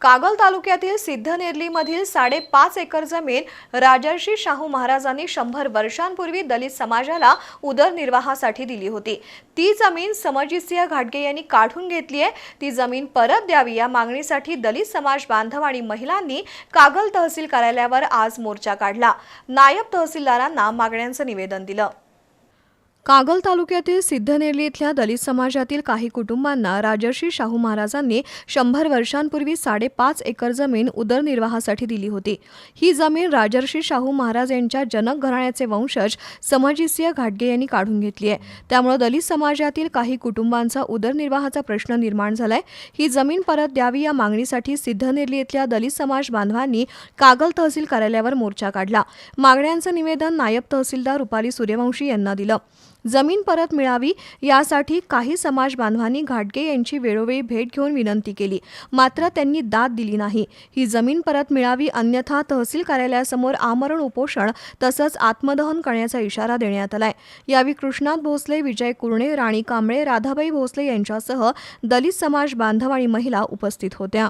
कागल तालुक्यातील सिद्धनेरलीमधील साडेपाच एकर जमीन राजर्षी शाहू महाराजांनी शंभर वर्षांपूर्वी दलित समाजाला उदरनिर्वाहासाठी दिली होती. ती जमीन समजिसिया घाटगे यांनी काढून घेतली आहे. ती जमीन परत द्यावी या मागणीसाठी दलित समाज बांधव आणि महिलांनी कागल तहसील कार्यालयावर आज मोर्चा काढला. नायब तहसीलदारांना मागण्यांचं निवेदन दिलं. कागल तालुक्यातील सिद्धनेरली इथल्या दलित समाजातील काही कुटुंबांना राजर्षी शाहू महाराजांनी शंभर वर्षांपूर्वी साडेपाच एकर जमीन उदरनिर्वाहासाठी दिली होती. ही जमीन राजर्षी शाहू महाराज यांच्या जनक घराण्याचे वंशज समजिसिया घाटगे यांनी काढून घेतली आहे. त्यामुळे दलित समाजातील काही कुटुंबांचा उदरनिर्वाहाचा प्रश्न निर्माण झालाय. ही जमीन परत द्यावी या मागणीसाठी सिद्धनेरली इथल्या दलित समाज बांधवांनी कागल तहसील कार्यालयावर मोर्चा काढला. मागण्यांचं निवेदन नायब तहसीलदार रुपाली सूर्यवंशी यांना दिलं. जमीन परत मिळावी यासाठी काही समाज बांधवांनी घाटगे यांची वेळोवेळी भेट घेऊन विनंती केली. मात्र त्यांनी दाद दिली नाही. ही जमीन परत मिळावी अन्यथा तहसील कार्यालयासमोर आमरण उपोषण तसंच आत्मदहन करण्याचा इशारा देण्यात आलाय. यावेळी कृष्णात भोसले विजय कुरणे राणी कांबळे राधाबाई भोसले यांच्यासह दलित समाज बांधव आणि महिला उपस्थित होत्या.